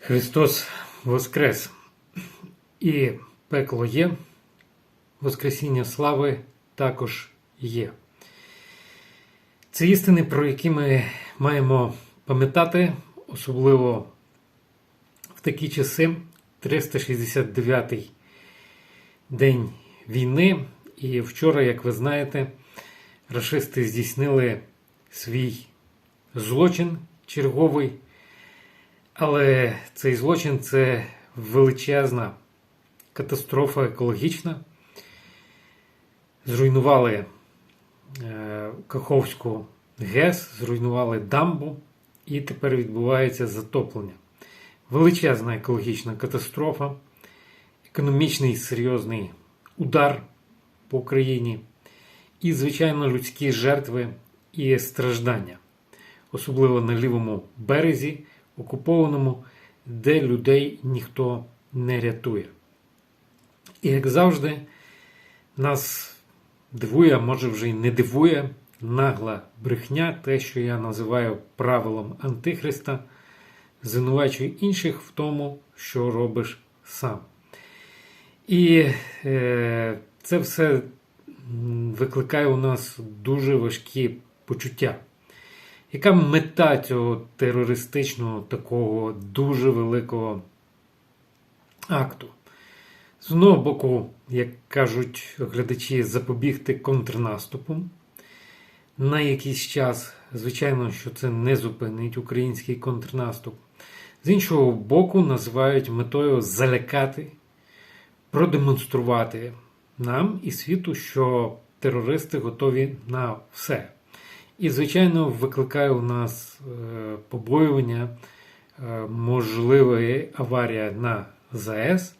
Христос Воскрес! І пекло є, Воскресіння слави також є. Це істини, про які ми маємо пам'ятати, особливо в такі часи 369-й день війни. І вчора, як ви знаєте, рашисти здійснили свій злочин черговий. Але цей злочин це величезна катастрофа екологічна. Зруйнували е, Каховську ГЕС, зруйнували дамбу, і тепер відбувається затоплення. Величезна екологічна катастрофа, економічний серйозний удар по Україні і, звичайно, людські жертви і страждання, особливо на лівому березі окупованому, де людей ніхто не рятує. І як завжди, нас дивує, а може вже й не дивує нагла брехня, те, що я називаю правилом Антихриста, звинувачує інших в тому, що робиш сам. І е, це все викликає у нас дуже важкі почуття. Яка мета цього терористичного такого дуже великого акту? З одного боку, як кажуть глядачі, запобігти контрнаступу на якийсь час. Звичайно, що це не зупинить український контрнаступ. З іншого боку, називають метою залякати, продемонструвати нам і світу, що терористи готові на все. І, звичайно, викликає у нас е, побоювання, е, можлива аварія на ЗАЕС.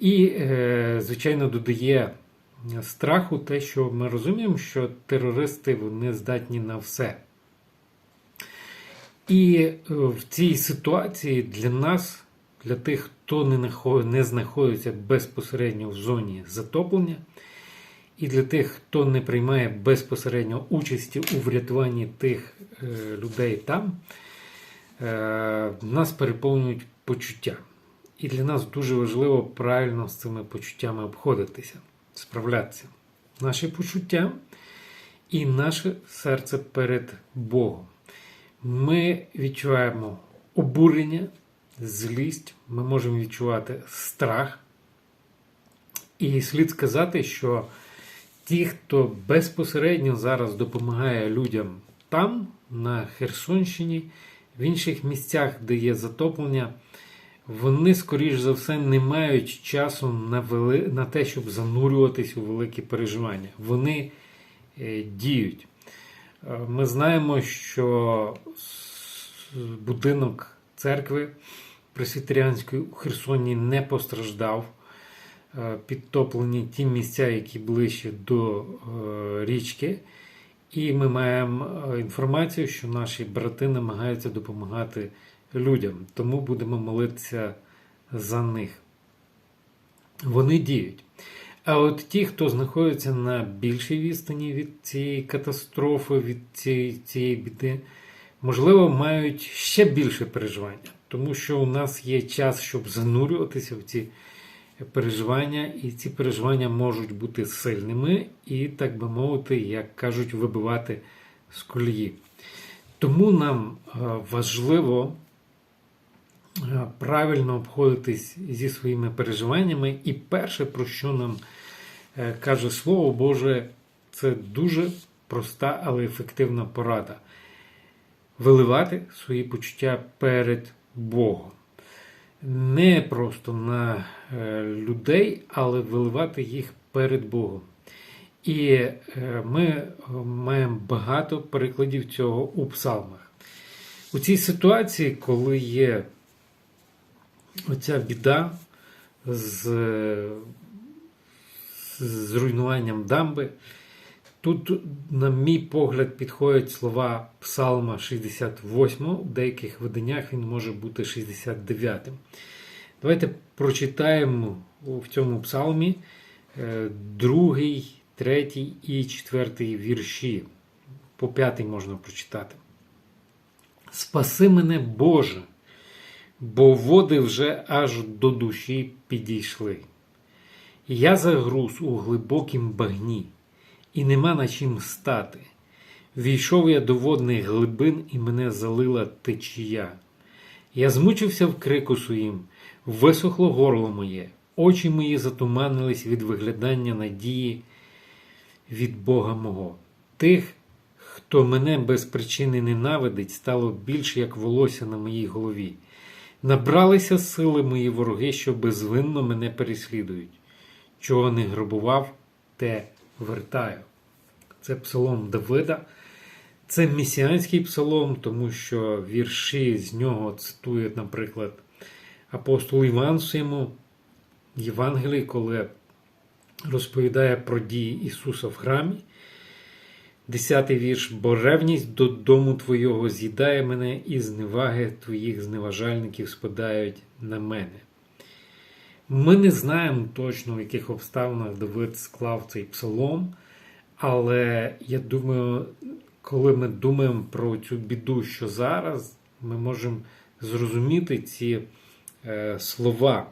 І, е, звичайно, додає страху те, що ми розуміємо, що терористи вони здатні на все. І в цій ситуації для нас, для тих, хто не знаходиться безпосередньо в зоні затоплення. І для тих, хто не приймає безпосередньо участі у врятуванні тих е, людей там, е, нас переповнюють почуття. І для нас дуже важливо правильно з цими почуттями обходитися, справлятися. Наші почуття і наше серце перед Богом. Ми відчуваємо обурення, злість, ми можемо відчувати страх. І слід сказати, що ті, хто безпосередньо зараз допомагає людям там, на Херсонщині, в інших місцях, де є затоплення, вони, скоріш за все, не мають часу на вели... на те, щоб занурюватись у великі переживання. Вони е, діють. Е, ми знаємо, що будинок церкви Пресвітеріанської у Херсоні не постраждав. Е, підтоплені ті місця, які ближче до е, річки. І ми маємо е, інформацію, що наші брати намагаються допомагати людям. Тому будемо молитися за них. Вони діють. А от ті, хто знаходиться на більшій відстані від цієї катастрофи, від цієї, цієї біди, можливо, мають ще більше переживання, тому що у нас є час, щоб занурюватися в ці переживання, і ці переживання можуть бути сильними і, так би мовити, як кажуть, вибивати з колії. Тому нам е, важливо е, правильно обходитись зі своїми переживаннями. І перше, про що нам е, каже Слово Боже, це дуже проста, але ефективна порада. Виливати свої почуття перед Богом не просто на е, людей, але виливати їх перед Богом. І е, ми маємо багато прикладів цього у псалмах. У цій ситуації, коли є оця біда з, з руйнуванням дамби, Тут, на мій погляд, підходять слова Псалма 68, в деяких виданнях він може бути 69. Давайте прочитаємо в цьому псалмі е, другий, третій і четвертий вірші. По п'ятий можна прочитати. Спаси мене, Боже, бо води вже аж до душі підійшли. Я загруз у глибокім багні, і нема на чим стати. Війшов я до водних глибин, і мене залила течія. Я змучився в крику своїм, висохло горло моє, очі мої затуманились від виглядання надії від Бога мого. Тих, хто мене без причини ненавидить, стало більше, як волосся на моїй голові. Набралися сили мої вороги, що безвинно мене переслідують. Чого не грабував, те вертаю. Це псалом Давида. Це месіанський псалом, тому що вірші з нього цитують, наприклад, апостол Іван в Євангелії, коли розповідає про дії Ісуса в храмі. Десятий вірш, бо ревність до дому Твого з'їдає мене, і зневаги Твоїх зневажальників спадають на мене. Ми не знаємо точно, в яких обставинах Давид склав цей псалом, але я думаю, коли ми думаємо про цю біду, що зараз, ми можемо зрозуміти ці е, слова.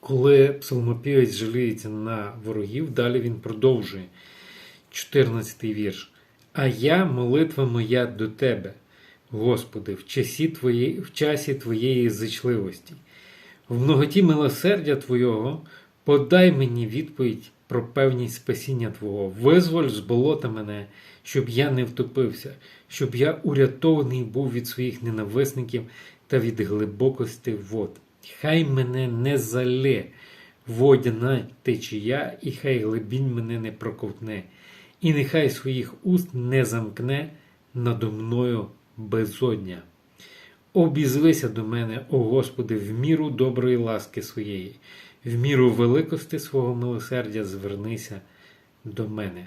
Коли псалмопівець жаліється на ворогів, далі він продовжує. 14 вірш. А я, молитва моя до Тебе, Господи, в часі, твої, в часі Твоєї зичливості. В многоті милосердя Твого подай мені відповідь про певність спасіння Твого. Визволь з болота мене, щоб я не втопився, щоб я урятований був від своїх ненависників та від глибокості вод. Хай мене не залє водяна течія, і хай глибінь мене не проковтне, і нехай своїх уст не замкне надо мною безодня. Обізвися до мене, о Господи, в міру доброї ласки своєї, в міру великости свого милосердя звернися до мене.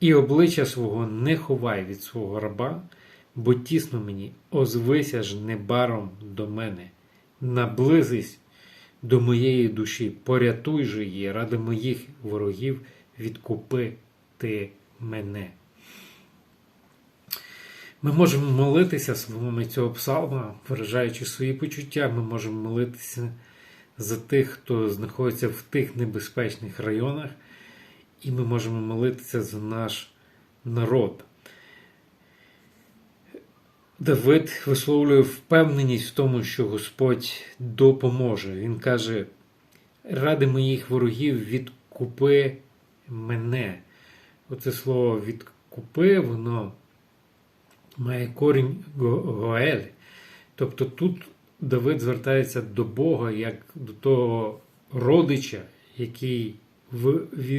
І обличчя свого не ховай від свого раба, бо тісно мені, озвися ж небаром до мене, наблизись до моєї душі, порятуй же її ради моїх ворогів, відкупи ти мене. Ми можемо молитися словами цього псалма, виражаючи свої почуття, ми можемо молитися за тих, хто знаходиться в тих небезпечних районах, і ми можемо молитися за наш народ. Давид висловлює впевненість в тому, що Господь допоможе. Він каже: ради моїх ворогів відкупи мене. Оце слово відкупи, воно має корінь Гоель. Тобто тут Давид звертається до Бога як до того родича, який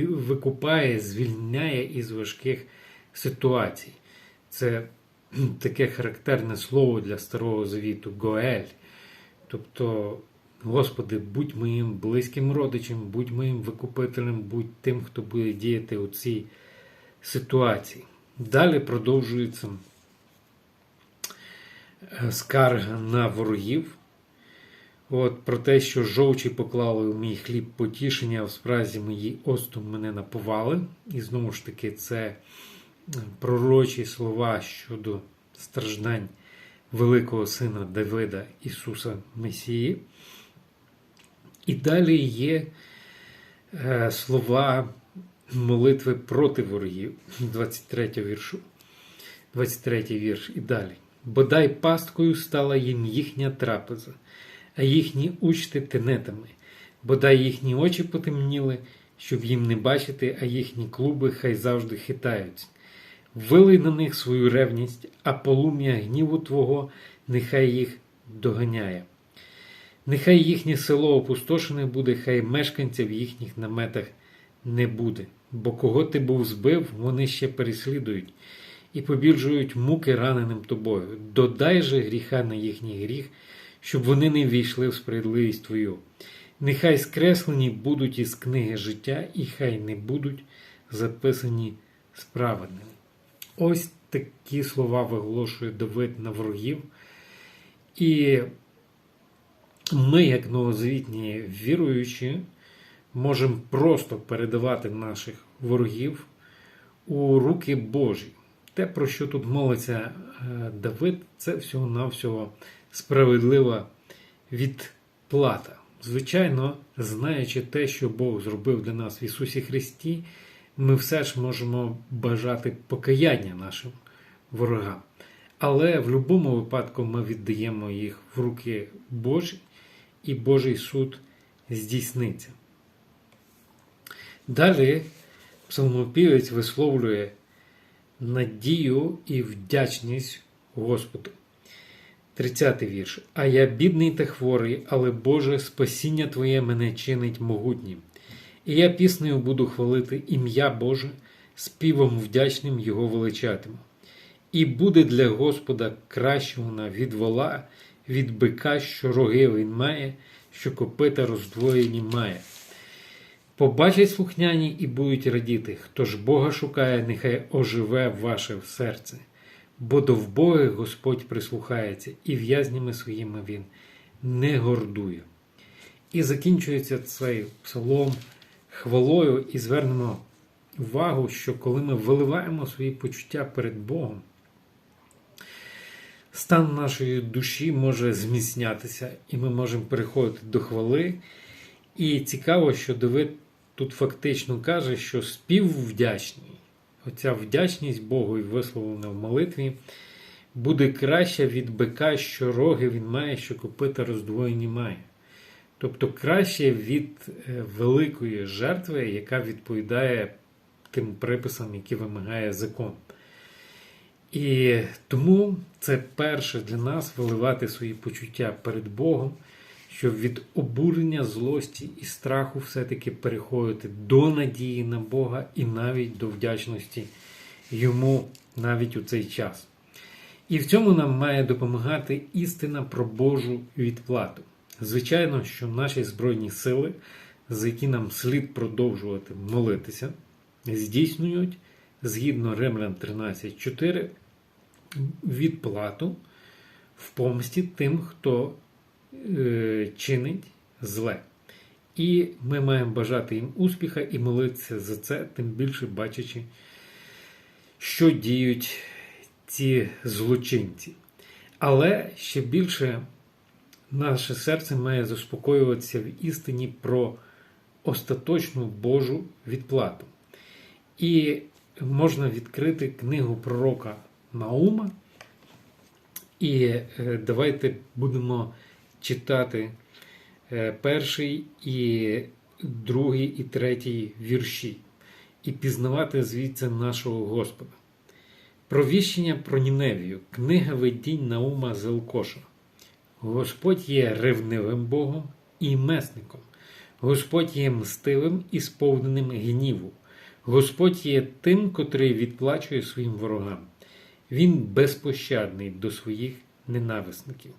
викупає, звільняє із важких ситуацій. Це таке характерне слово для Старого Завіту Гоель. Тобто, Господи, будь моїм близьким родичем, будь моїм викупителем, будь тим, хто буде діяти у цій ситуації. Далі продовжується скарга на ворогів. От Про те, що жовчі поклали у мій хліб потішення, в спразі мої остом мене наповали. І знову ж таки, це пророчі слова щодо страждань великого сина Давида Ісуса Месії. І далі є е, слова молитви проти ворогів, 23 віршу, 23 вірш і далі. Бодай пасткою стала їм їхня трапеза, а їхні учти тенетами, бодай їхні очі потемніли, щоб їм не бачити, а їхні клуби хай завжди хитаються. Вилий на них свою ревність, а полум'я гніву Твого нехай їх доганяє. Нехай їхнє село опустошене буде, хай мешканця в їхніх наметах не буде, бо кого ти був збив, вони ще переслідують і побільжують муки раненим тобою. Додай же гріха на їхній гріх, щоб вони не війшли в справедливість Твою. Нехай скреслені будуть із книги життя, і хай не будуть записані справедними. Ось такі слова виголошує Давид на ворогів. І ми, як новозвітні віруючі, можемо просто передавати наших ворогів у руки Божі. Те, про що тут молиться е, Давид, це всього-навсього справедлива відплата. Звичайно, знаючи те, що Бог зробив для нас в Ісусі Христі, ми все ж можемо бажати покаяння нашим ворогам. Але в будь-якому випадку ми віддаємо їх в руки Божі, і Божий суд здійсниться. Далі псалмопівець висловлює надію і вдячність Господу. 30 вірш. А я бідний та хворий, але Боже, спасіння Твоє мене чинить могутнім. І я піснею буду хвалити ім'я Боже, співом вдячним Його величатиму. І буде для Господа кращого на від вола, від бика, що роги він має, що копита роздвоєні має. Побачать слухняні і будуть радіти, хто ж Бога шукає, нехай оживе ваше серце, бо до вбогих Господь прислухається, і в'язнями своїми Він не гордує. І закінчується цей псалом хвалою, і звернемо увагу, що коли ми виливаємо свої почуття перед Богом, стан нашої душі може зміцнятися, і ми можемо переходити до хвали. І цікаво, що Давид тут фактично каже, що співвдячний, оця вдячність Богу і висловлена в молитві, буде краща від бика, що роги він має, що копита роздвоєні має. Тобто краще від е, великої жертви, яка відповідає тим приписам, які вимагає закон. І тому це перше для нас виливати свої почуття перед Богом, щоб від обурення, злості і страху все-таки переходити до надії на Бога і навіть до вдячності Йому навіть у цей час. І в цьому нам має допомагати істина про Божу відплату. Звичайно, що наші Збройні сили, за які нам слід продовжувати молитися, здійснюють згідно Римлян 13.4 відплату в помсті тим, хто чинить зле. І ми маємо бажати їм успіха і молитися за це, тим більше бачачи, що діють ці злочинці. Але ще більше наше серце має заспокоюватися в істині про остаточну Божу відплату. І можна відкрити книгу пророка Наума. І е, давайте будемо читати е, перший і другий і третій вірші і пізнавати звідси нашого Господа. Провіщення про Ніневію, книга видінь Наума Зелкоша. Господь є ревнивим Богом і месником. Господь є мстивим і сповненим гніву. Господь є тим, котрий відплачує своїм ворогам. Він безпощадний до своїх ненависників.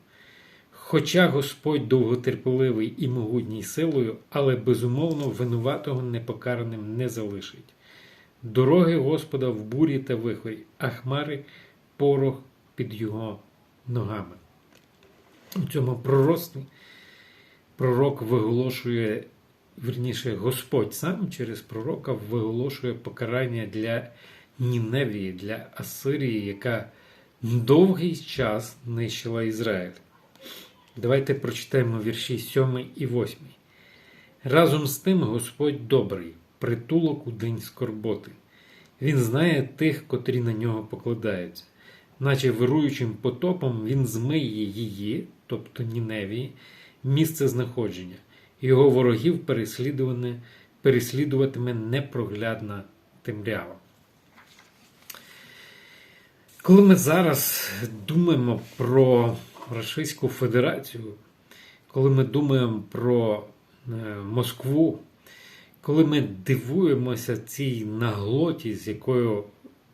Хоча Господь довготерпеливий і могутній силою, але безумовно винуватого непокараним не залишить. Дороги Господа в бурі та вихорі, а хмари порох під його ногами. У цьому пророцтві пророк виголошує, верніше, Господь сам через пророка виголошує покарання для Ніневії, для Асирії, яка довгий час нищила Ізраїль. Давайте прочитаємо вірші 7 і 8. Разом з тим Господь добрий, притулок у день скорботи. Він знає тих, котрі на нього покладаються, наче вируючим потопом він змиє її, тобто Ніневії, місце знаходження. Його ворогів переслідуватиме непроглядна темрява. Коли ми зараз думаємо про Російську Федерацію, коли ми думаємо про е, Москву, коли ми дивуємося цій наглоті, з якою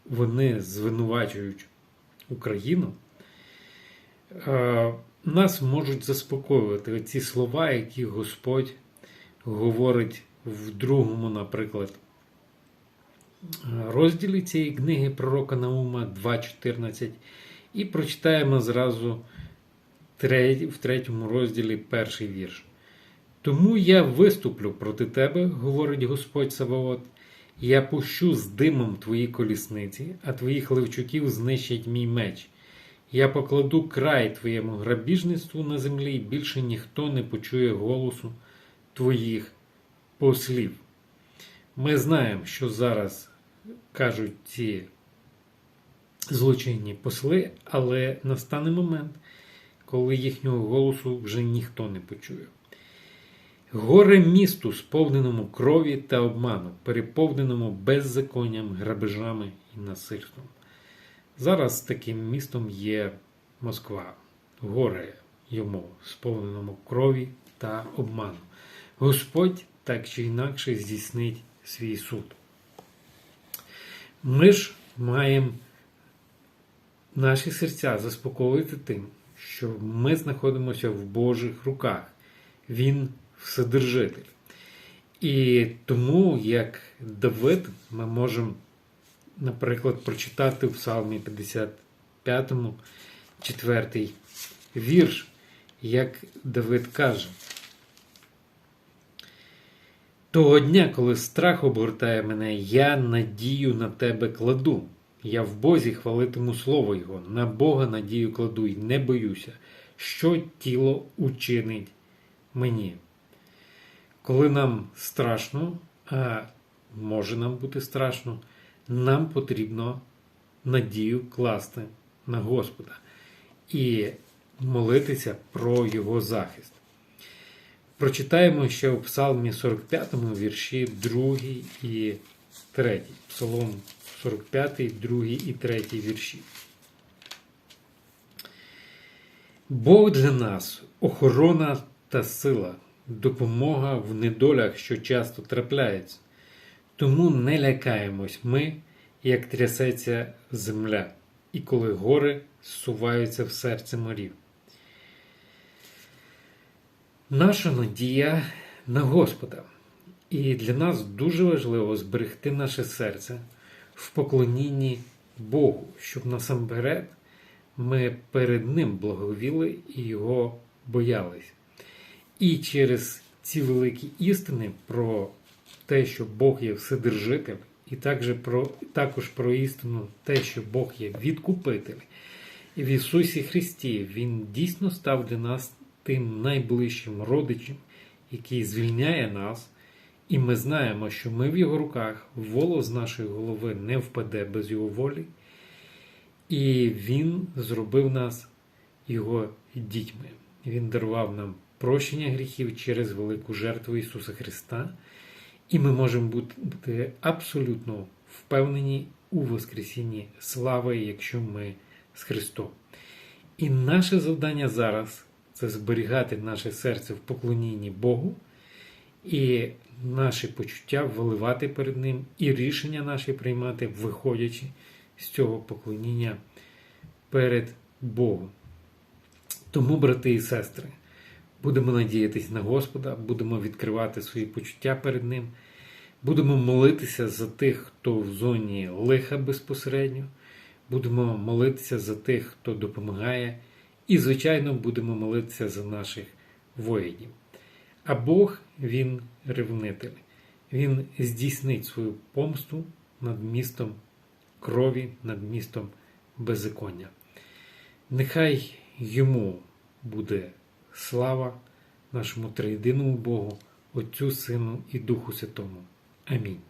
вони звинувачують Україну, е, нас можуть заспокоювати ці слова, які Господь говорить в другому, наприклад, розділі цієї книги пророка Наума 2.14 і прочитаємо зразу в третьому розділі перший вірш. Тому я виступлю проти тебе, говорить Господь Саваот, Я пущу з димом твої колісниці, а твоїх левчуків знищить мій меч. Я покладу край твоєму грабіжництву на землі, і більше ніхто не почує голосу твоїх послів. Ми знаємо, що зараз кажуть ці злочинні посли, але настане момент, коли їхнього голосу вже ніхто не почує. Горе місту, сповненому крові та обману, переповненому беззаконням, грабежами і насильством. Зараз таким містом є Москва. Горе йому, сповненому крові та обману. Господь так чи інакше здійснить свій суд. Ми ж маємо наші серця заспокоїти тим, що ми знаходимося в Божих руках. Він Вседержитель. І тому, як Давид, ми можемо, наприклад, прочитати в Псалмі 55, 4 вірш, як Давид каже. Того дня, коли страх обгортає мене, я надію на тебе кладу. Я в Бозі хвалитиму слово Його, на Бога надію кладу і не боюся, що тіло учинить мені. Коли нам страшно, а може нам бути страшно, нам потрібно надію класти на Господа і молитися про Його захист. Прочитаємо ще у Псалмі 45 вірші 2 і 3. Псалом 45, 2 і 3 вірші. Бог для нас охорона та сила, допомога в недолях, що часто трапляються. Тому не лякаємось ми, як трясеться земля, і коли гори зсуваються в серце морів. Наша надія на Господа. І для нас дуже важливо зберегти наше серце в поклонінні Богу, щоб насамперед ми перед Ним благовіли і Його боялись. І через ці великі істини про те, що Бог є Вседержитель, і також про, також про істину те, що Бог є відкупитель. І в Ісусі Христі Він дійсно став для нас тим найближчим родичем, який звільняє нас, і ми знаємо, що ми в Його руках, волос з нашої голови не впаде без Його волі, і Він зробив нас Його дітьми. Він дарував нам прощення гріхів через велику жертву Ісуса Христа, і ми можемо бути абсолютно впевнені у Воскресінні слави, якщо ми з Христом. І наше завдання зараз це зберігати наше серце в поклонінні Богу і наші почуття виливати перед Ним, і рішення наші приймати, виходячи з цього поклоніння перед Богом. Тому, брати і сестри, будемо надіятись на Господа, будемо відкривати свої почуття перед Ним, будемо молитися за тих, хто в зоні лиха безпосередньо, будемо молитися за тих, хто допомагає. І, звичайно, будемо молитися за наших воїнів. А Бог, Він ревнитель. Він здійснить свою помсту над містом крові, над містом беззаконня. Нехай йому буде слава нашому триєдиному Богу, Отцю Сину і Духу Святому. Амінь.